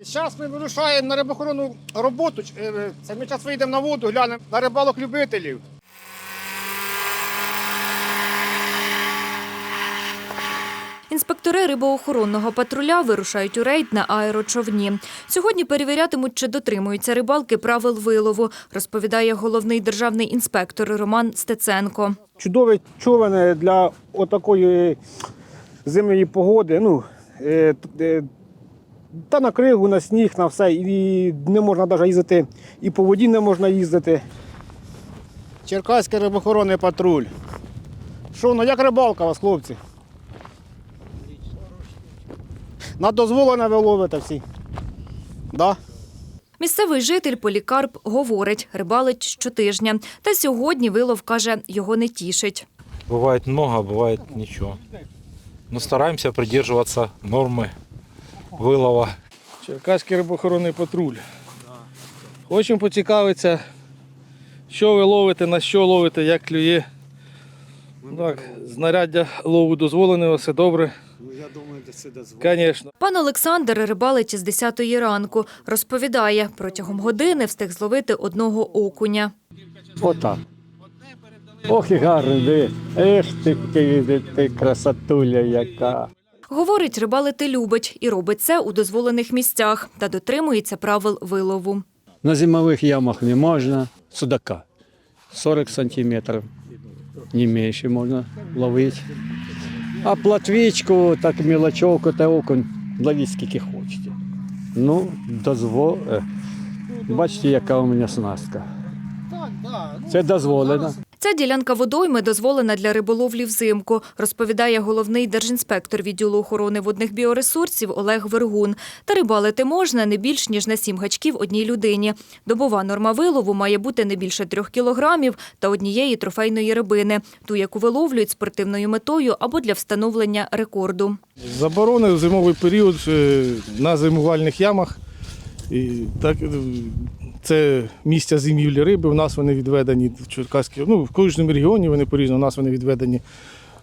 Зараз ми вирушаємо на рибохоронну роботу. Е, Це ми зараз вийдемо на воду, глянемо на рибалок любителів. Інспектори рибоохоронного патруля вирушають у рейд на аерочовні. Сьогодні перевірятимуть, чи дотримуються рибалки правил вилову, розповідає головний державний інспектор Роман Стеценко. Чудовий човен для отакої зимньої погоди. Ну, е, е, та на кригу, на сніг, на все. І не можна навіть їздити, і по воді не можна їздити. Черкаський рибохоронний патруль. Що, ну як рибалка у вас, хлопці? На дозволене ви ловите всі. Да? Місцевий житель Полікарп говорить, рибалить щотижня. Та сьогодні вилов, каже, його не тішить. Бывает много, а бывает ничего. Но стараемся придерживаться нормы вылова. Черкаський рибохоронний патруль. Хочемо поцікавитися, що ви ловите, на що ловите, як клює. Так, знаряддя лову дозволене, все добре. Ну, я думаю, це дозволено. Звісно. Пан Олександр рибалить із 10-ї ранку. Розповідає, протягом години встиг зловити одного окуня. Отак. Ох і гарний, диви. Ех ти, ти, ти красотуля яка. Говорить, рибалити любить і робить це у дозволених місцях та дотримується правил вилову. На зимових ямах не можна. Судака. 40 сантиметрів. Не менше можна ловити. А платвічку, так мілочовку та окунь ловіть скільки хочете. Ну, дозвол. е, Бачите, яка у мене снастка. Це дозволено. Ця ділянка водойми дозволена для риболовлі взимку, розповідає головний держінспектор відділу охорони водних біоресурсів Олег Вергун. Та рибалити можна не більш ніж на сім гачків одній людині. Добова норма вилову має бути не більше трьох кілограмів та однієї трофейної рибини, ту, яку виловлюють спортивною метою або для встановлення рекорду. Заборонив в зимовий період е, на зимувальних ямах. І так, е, це місця зимівлі риби. У нас вони відведені в Черкаській, ну, в кожному регіоні вони по-різному. У нас вони відведені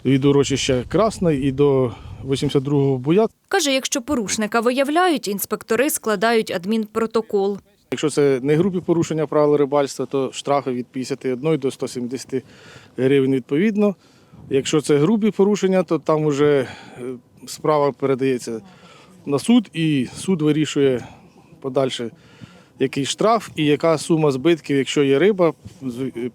від урочища Красний і до 82-го буя. Каже, якщо порушника виявляють, інспектори складають адмінпротокол. Якщо це не групі порушення правил рибальства, то штрафи від 51 до 170 гривень відповідно. Якщо це грубі порушення, то там вже е, справа передається на суд, і суд вирішує подальше, який штраф і яка сума збитків, якщо є риба,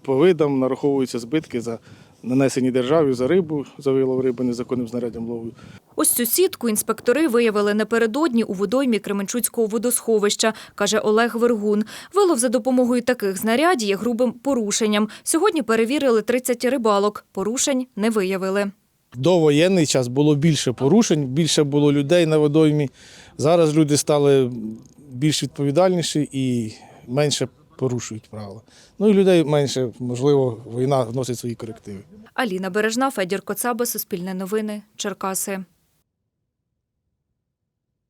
по видам нараховуються збитки за нанесені державі за рибу, за вилов риби незаконним знаряддям лову. Ось цю сітку інспектори виявили напередодні у водоймі Кременчуцького водосховища, каже Олег Вергун. Вилов за допомогою таких знарядів є грубим порушенням. Сьогодні перевірили 30 рибалок. Порушень не виявили. До воєнний час було більше порушень, більше було людей на водоймі. Зараз люди стали більш відповідальніші і менше порушують правила. Ну і людей менше, можливо, війна вносить свої корективи. Аліна Бережна, Федір Коцаба, Суспільне новини, Черкаси.